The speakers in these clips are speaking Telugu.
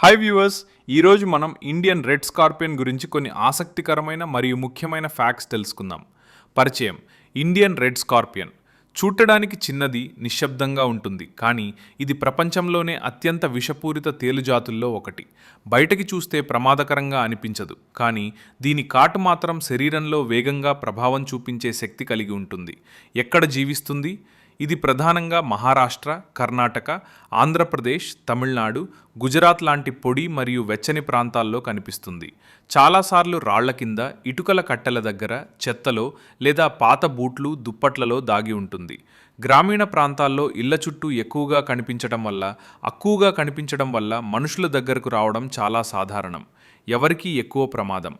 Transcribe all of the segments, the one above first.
హై వ్యూవర్స్ ఈరోజు మనం ఇండియన్ రెడ్ స్కార్పియన్ గురించి కొన్ని ఆసక్తికరమైన మరియు ముఖ్యమైన ఫ్యాక్ట్స్ తెలుసుకుందాం. పరిచయం ఇండియన్ రెడ్ స్కార్పియన్ చూడటానికి చిన్నది నిశ్శబ్దంగా ఉంటుంది. కానీ ఇది ప్రపంచంలోనే అత్యంత విషపూరిత తేలుజాతుల్లో ఒకటి. బయటకి చూస్తే ప్రమాదకరంగా అనిపించదు. కానీ దీని కాటు మాత్రం శరీరంలో వేగంగా ప్రభావం చూపించే శక్తి కలిగి ఉంటుంది. ఎక్కడ జీవిస్తుంది? ఇది ప్రధానంగా మహారాష్ట్ర కర్ణాటక ఆంధ్రప్రదేశ్ తమిళనాడు గుజరాత్ లాంటి పొడి మరియు వెచ్చని ప్రాంతాల్లో కనిపిస్తుంది. చాలాసార్లు రాళ్ళ కింద ఇటుకల కట్టెల దగ్గర చెత్తలో లేదా పాత బూట్లు దుప్పట్లలో దాగి ఉంటుంది. గ్రామీణ ప్రాంతాల్లో ఇళ్ళ చుట్టూ ఎక్కువగా కనిపించడం వల్ల అక్కువగా కనిపించడం వల్ల మనుషుల దగ్గరకు రావడం చాలా సాధారణం. ఎవరికీ ఎక్కువ ప్రమాదం.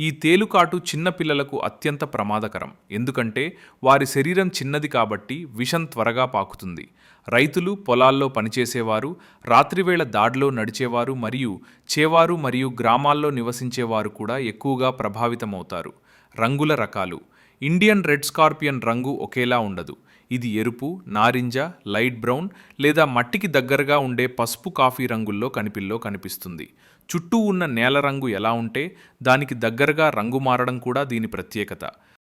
ఈ తేలుకాటు చిన్నపిల్లలకు అత్యంత ప్రమాదకరం. ఎందుకంటే వారి శరీరం చిన్నది కాబట్టి విషం త్వరగా పాకుతుంది. రైతులు పొలాల్లో పనిచేసేవారు రాత్రివేళ దాడిలో నడిచేవారు మరియు చేవారు మరియు గ్రామాల్లో నివసించేవారు కూడా ఎక్కువగా ప్రభావితమవుతారు. రంగుల రకాలు. ఇండియన్ రెడ్ స్కార్పియన్ రంగు ఒకేలా ఉండదు. ఇది ఎరుపు నారింజ లైట్ బ్రౌన్ లేదా మట్టికి దగ్గరగా ఉండే పసుపు కాఫీ రంగుల్లో కనిపిల్లో కనిపిస్తుంది. చుట్టూ ఉన్న నేల రంగు ఎలా ఉంటే దానికి దగ్గరగా రంగు మారడం కూడా దీని ప్రత్యేకత.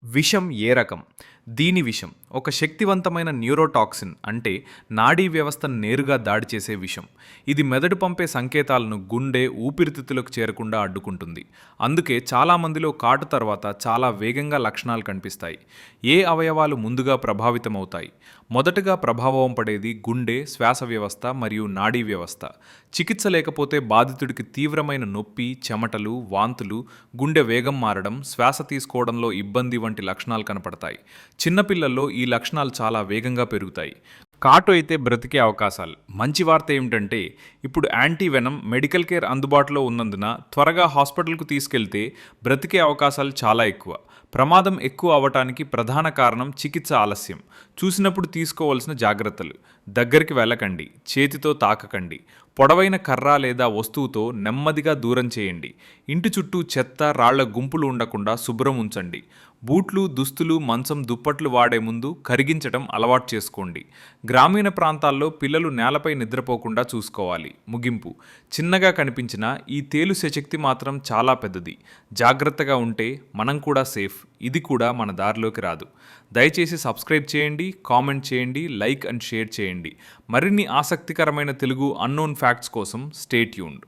విషం ఏ రకం? దీని విషం. ఒక శక్తివంతమైన న్యూరోటాక్సిన్ అంటే నాడీ వ్యవస్థను నేరుగా దాడి చేసే విషం. ఇది మెదడు పంపే సంకేతాలను గుండె ఊపిరితిత్తులకు చేరకుండా అడ్డుకుంటుంది. అందుకే చాలామందిలో కాటు తర్వాత చాలా వేగంగా లక్షణాలు కనిపిస్తాయి. ఏ అవయవాలు ముందుగా ప్రభావితమవుతాయి? మొదటగా ప్రభావం పడేది గుండె శ్వాస వ్యవస్థ మరియు నాడీ వ్యవస్థ. చికిత్స లేకపోతే బాధితుడికి తీవ్రమైన నొప్పి చెమటలు వాంతులు గుండె వేగం మారడం శ్వాస తీసుకోవడంలో ఇబ్బంది వంటి లక్షణాలు కనపడతాయి. చిన్నపిల్లల్లో ఈ ఈ లక్షణాలు చాలా వేగంగా పెరుగుతాయి. కాటు అయితే బ్రతికే అవకాశాలు. మంచి వార్త ఏమిటంటే ఇప్పుడు యాంటీ వెనం మెడికల్ కేర్ అందుబాటులో ఉన్నందున త్వరగా హాస్పిటల్కు తీసుకెళ్తే బ్రతికే అవకాశాలు చాలా ఎక్కువ. ప్రమాదం ఎక్కువ అవటానికి ప్రధాన కారణం చికిత్స ఆలస్యం. చూసినప్పుడు తీసుకోవాల్సిన జాగ్రత్తలు. దగ్గరికి వెళ్ళకండి. చేతితో తాకకండి. పొడవైన కర్ర లేదా వస్తువుతో నెమ్మదిగా దూరం చేయండి. ఇంటి చుట్టూ చెత్త రాళ్ళ గుంపులు ఉండకుండా శుభ్రం ఉంచండి. బూట్లు దుస్తులు మంచం దుప్పట్లు వాడే ముందు కరిగించడం అలవాటు చేసుకోండి. గ్రామీణ ప్రాంతాల్లో పిల్లలు నేలపై నిద్రపోకుండా చూసుకోవాలి. ముగింపు. చిన్నగా కనిపించిన ఈ తేలు శశక్తి మాత్రం చాలా పెద్దది. జాగ్రత్తగా ఉంటే మనం కూడా సేఫ్. ఇది కూడా మన దారిలోకి రాదు. దయచేసి సబ్స్క్రైబ్ చేయండి కామెంట్ చేయండి లైక్ అండ్ షేర్ చేయండి. మరిన్ని ఆసక్తికరమైన తెలుగు అన్నోన్ ఫ్యాక్ట్స్ కోసం స్టేట్ యూన్డ్